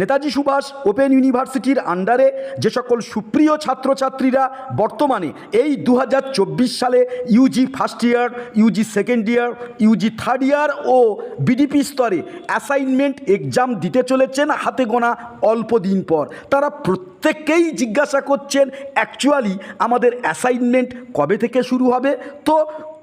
Netaji Subhash open ইউনিভার্সিটির আন্ডারে যে সকল সুপ্রিয় ছাত্রছাত্রীরা বর্তমানে এই দু হাজার চব্বিশ সালে UG first year UG second year UG third year ও বিডিপি স্তরে অ্যাসাইনমেন্ট এক্সাম দিতে চলেছেন হাতে গোনা অল্প দিন পর। তারা প্রত্যেককেই জিজ্ঞাসা করছেন অ্যাকচুয়ালি আমাদের অ্যাসাইনমেন্ট কবে থেকে শুরু হবে? তো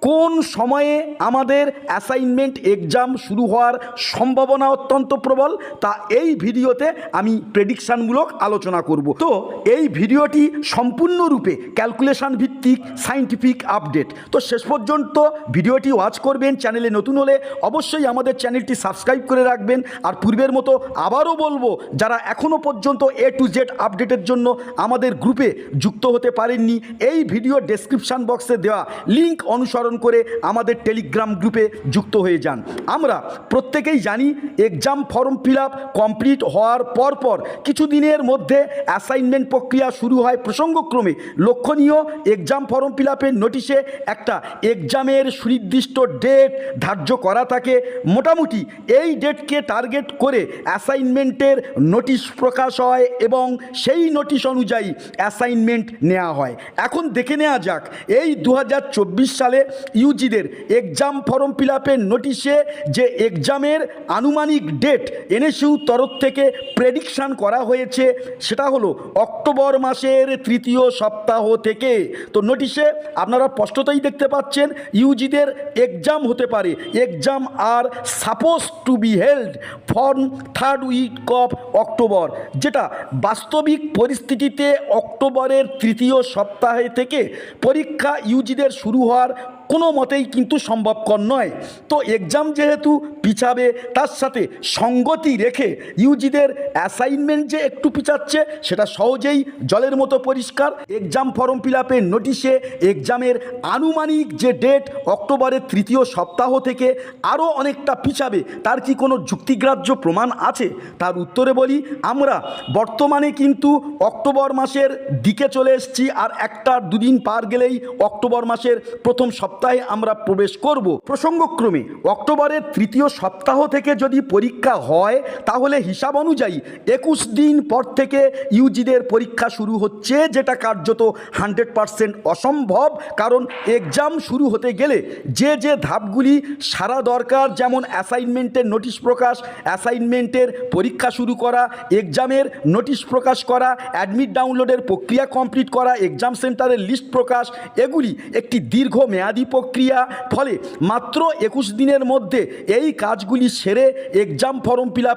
কোন সময়ে আমাদের অ্যাসাইনমেন্ট এক্সাম শুরু হওয়ার সম্ভাবনা অত্যন্ত প্রবল, তা এই ভিডিওতে আমি প্রেডিকশানমূলক আলোচনা করব। তো এই ভিডিওটি সম্পূর্ণরূপে ক্যালকুলেশন ভিত্তিক সাইন্টিফিক আপডেট তো শেষ পর্যন্ত ভিডিওটি ওয়াচ করবেন চ্যানেলে নতুন হলে অবশ্যই আমাদের চ্যানেলটি সাবস্ক্রাইব করে রাখবেন। আর পূর্বের মতো আবারও বলব, যারা এখনও পর্যন্ত এ টু জেড আপডেটের জন্য আমাদের গ্রুপে যুক্ত হতে পারেননি, এই ভিডিও ডেসক্রিপশান বক্সে দেওয়া লিঙ্ক অনুসরণ করে আমাদের টেলিগ্রাম গ্রুপে যুক্ত হয়ে যান। আমরা প্রত্যেকেই জানি এক্সাম ফর্ম ফিল কমপ্লিট হওয়ার পর পর কিছু দিনের মধ্যে অ্যাসাইনমেন্ট প্রক্রিয়া শুরু হয় প্রসঙ্গক্রমে। লক্ষণীয় এক্সাম ফর্ম ফিল নোটিশে একটা এক্সামের সুনির্দিষ্ট ডেট ধার্য করা থাকে। মোটামুটি এই ডেটকে টার্গেট করে অ্যাসাইনমেন্টের নোটিশ প্রকাশ হয় এবং সেই নোটিশ অনুযায়ী অ্যাসাইনমেন্ট নেওয়া হয়। এখন দেখে নেওয়া যাক, এই দু হাজার চব্বিশ সালে ইউজিদের এক্সাম ফর্ম ফিল আপের নোটিশে যে এক্সামের আনুমানিক ডেট এনএসইউ তরফ থেকে প্রেডিকশান করা হয়েছে, সেটা হলো অক্টোবর মাসের তৃতীয় সপ্তাহ থেকে। তো নোটিশে আপনারা স্পষ্টতই দেখতে পাচ্ছেন, ইউজিদের এক্সাম হতে পারে। Exam R suppose to be held from third week of October যেটা বাস্তবিক পরিস্থিতিতে অক্টোবরের তৃতীয় সপ্তাহে থেকে পরীক্ষা ইউজিদের শুরু হওয়ার কোনো মতেই কিন্তু সম্ভবকর নয়। তো এক্সাম যেহেতু পিছাবে, তার সাথে সঙ্গতি রেখে ইউজিদের অ্যাসাইনমেন্ট যে একটু পিছাচ্ছে, সেটা সহজেই জলের মতো পরিষ্কার। এক্সাম ফর্ম ফিল আপের নোটিশে এক্সামের আনুমানিক যে ডেট অক্টোবরের তৃতীয় সপ্তাহ থেকে আরও অনেকটা পিছাবে, তার কি কোনো যুক্তিগ্রাহ্য প্রমাণ আছে? তার উত্তরে বলি, আমরা বর্তমানে কিন্তু অক্টোবর মাসের দিকে চলে এসেছি, আর একটা দুদিন পার গেলেই অক্টোবর মাসের প্রথম সপ্তাহে আমরা প্রবেশ করব। প্রসঙ্গক্রমে, অক্টোবরের তৃতীয় সপ্তাহ থেকে যদি পরীক্ষা হয়, তাহলে হিসাব অনুযায়ী একুশ দিন পর থেকে ইউজিদের পরীক্ষা শুরু হচ্ছে, যেটা কার্যত হান্ড্রেড পারসেন্ট অসম্ভব, কারণ এক্সাম শুরু হতে গেলে যে যে ধাপগুলি সারা দরকার, যেমন অ্যাসাইনমেন্টের নোটিশ প্রকাশ, অ্যাসাইনমেন্টের পরীক্ষা শুরু করা, এক্সামের নোটিশ প্রকাশ করা, অ্যাডমিট ডাউনলোডের প্রক্রিয়া কমপ্লিট করা, এক্সাম সেন্টারের লিস্ট প্রকাশ, এগুলি একটি দীর্ঘ মেয়াদি প্রক্রিয়া ফলে মাত্র একুশ দিনের মধ্যে এই কাজগুলি সেরে এক্সাম ফর্ম ফিল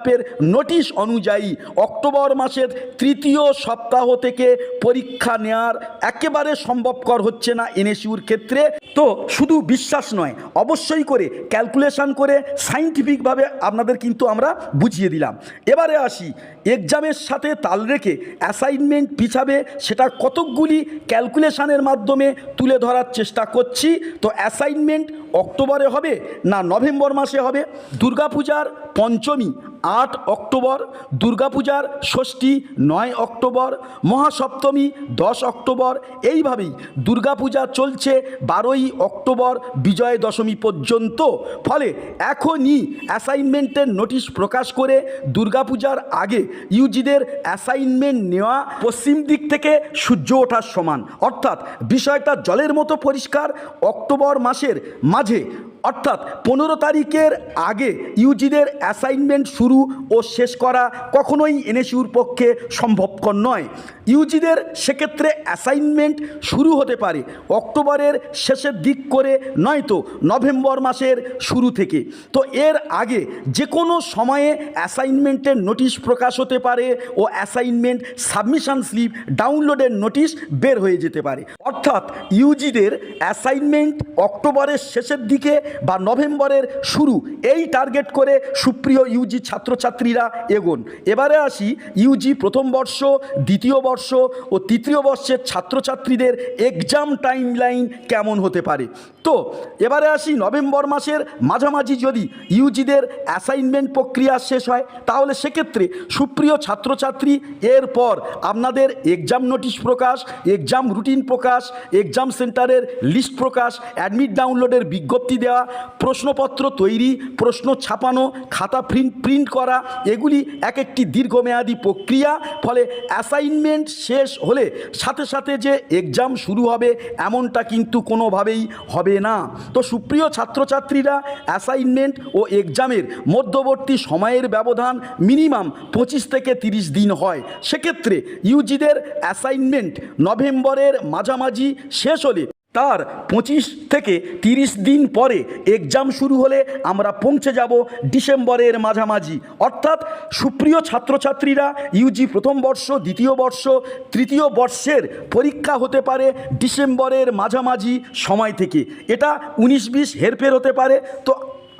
নোটিশ অনুযায়ী অক্টোবর মাসের তৃতীয় সপ্তাহ থেকে পরীক্ষা নেওয়ার একেবারে সম্ভবকর হচ্ছে না এনএসইউর ক্ষেত্রে। তো শুধু বিশ্বাস নয়, অবশ্যই করে ক্যালকুলেশন করে সাইন্টিফিকভাবে আপনাদের কিন্তু আমরা বুঝিয়ে দিলাম। এবারে আসি এক্সামের সাথে তাল রেখে অ্যাসাইনমেন্ট পিছাবে সেটা কতকগুলি ক্যালকুলেশনের মাধ্যমে তুলে ধরার চেষ্টা করছি। তো অ্যাসাইনমেন্ট অক্টোবরে হবে না নভেম্বর মাসে হবে? দুর্গাপূজার পঞ্চমী আট অক্টোবর, দুর্গাপূজার ষষ্ঠী নয় অক্টোবর, মহাসপ্তমী দশ অক্টোবর, এইভাবেই দুর্গাপূজা চলছে বারোই অক্টোবর বিজয় দশমী পর্যন্ত। ফলে এখনই অ্যাসাইনমেন্টের নোটিশ প্রকাশ করে দুর্গাপূজার আগে ইউজিদের অ্যাসাইনমেন্ট নেওয়া পশ্চিম দিক থেকে সূর্য ওঠার সমান। অর্থাৎ বিষয়টা জলের মতো পরিষ্কার, অক্টোবর মাসের মাঝে অর্থাৎ পনেরো তারিখের আগে ইউজিদের অ্যাসাইনমেন্ট শুরু ও শেষ করা কখনোই এনএসইউর পক্ষে সম্ভবকর নয়। ইউজিদের সেক্ষেত্রে অ্যাসাইনমেন্ট শুরু হতে পারে অক্টোবরের শেষের দিক করে, নয়তো নভেম্বর মাসের শুরু থেকে। তো এর আগে যে কোনো সময়ে অ্যাসাইনমেন্টের নোটিশ প্রকাশ হতে পারে ও অ্যাসাইনমেন্ট সাবমিশন স্লিপ ডাউনলোডের নোটিশ বের হয়ে যেতে পারে। অর্থাৎ ইউজিদের অ্যাসাইনমেন্ট অক্টোবরের শেষের দিকে বা নভেম্বরের শুরু, এই টার্গেট করে সুপ্রিয় ইউজি ছাত্রছাত্রীরা এগোন। এবারে আসি ইউজি প্রথম বর্ষ, দ্বিতীয় বর্ষ ও তৃতীয় বর্ষের ছাত্রছাত্রীদের এক্সাম টাইম লাইন কেমন হতে পারে? তো, এবারে আসি নভেম্বর মাসের মাঝামাঝি যদি ইউজিদের অ্যাসাইনমেন্ট প্রক্রিয়া শেষ হয়, তাহলে সেক্ষেত্রে সুপ্রিয় ছাত্রছাত্রী এরপর আপনাদের এক্সাম নোটিশ প্রকাশ এক্সাম রুটিন প্রকাশ এক্সাম সেন্টারের লিস্ট প্রকাশ অ্যাডমিট ডাউনলোডের বিজ্ঞপ্তি দেওয়া করা, প্রশ্নপত্র তৈরি, প্রশ্ন ছাপানো, খাতা প্রিন্ট প্রিন্ট করা, এগুলি এক একটি দীর্ঘমেয়াদী প্রক্রিয়া, ফলে অ্যাসাইনমেন্ট শেষ হলে সাথে সাথে যে এক্সাম শুরু হবে এমনটা কিন্তু কোনোভাবেই হবে না। তো সুপ্রিয় ছাত্রছাত্রীরা, অ্যাসাইনমেন্ট ও এক্সামের মধ্যবর্তী সময়ের ব্যবধান মিনিমাম পঁচিশ থেকে তিরিশ দিন হয়। সেক্ষেত্রে ইউজিদের অ্যাসাইনমেন্ট নভেম্বরের মাঝামাঝি শেষ হলে তার পঁচিশ থেকে তিরিশ দিন পরে এক্সাম শুরু হলে আমরা পৌঁছে যাব ডিসেম্বরের মাঝামাঝি। অর্থাৎ সুপ্রিয় ছাত্রছাত্রীরা, ইউজি প্রথম বর্ষ, দ্বিতীয় বর্ষ, তৃতীয় বর্ষের পরীক্ষা হতে পারে ডিসেম্বরের মাঝামাঝি সময় থেকে। এটা উনিশ বিশ হেরফের হতে পারে। তো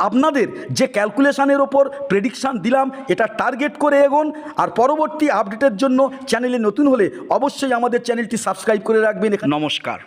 আপনাদের যে ক্যালকুলেশানের ওপর প্রেডিকশান দিলাম, এটা টার্গেট করে এগোন। আর পরবর্তী আপডেটের জন্য চ্যানেলে নতুন হলে অবশ্যই আমাদের চ্যানেলটি সাবস্ক্রাইব করে রাখবেন। নমস্কার।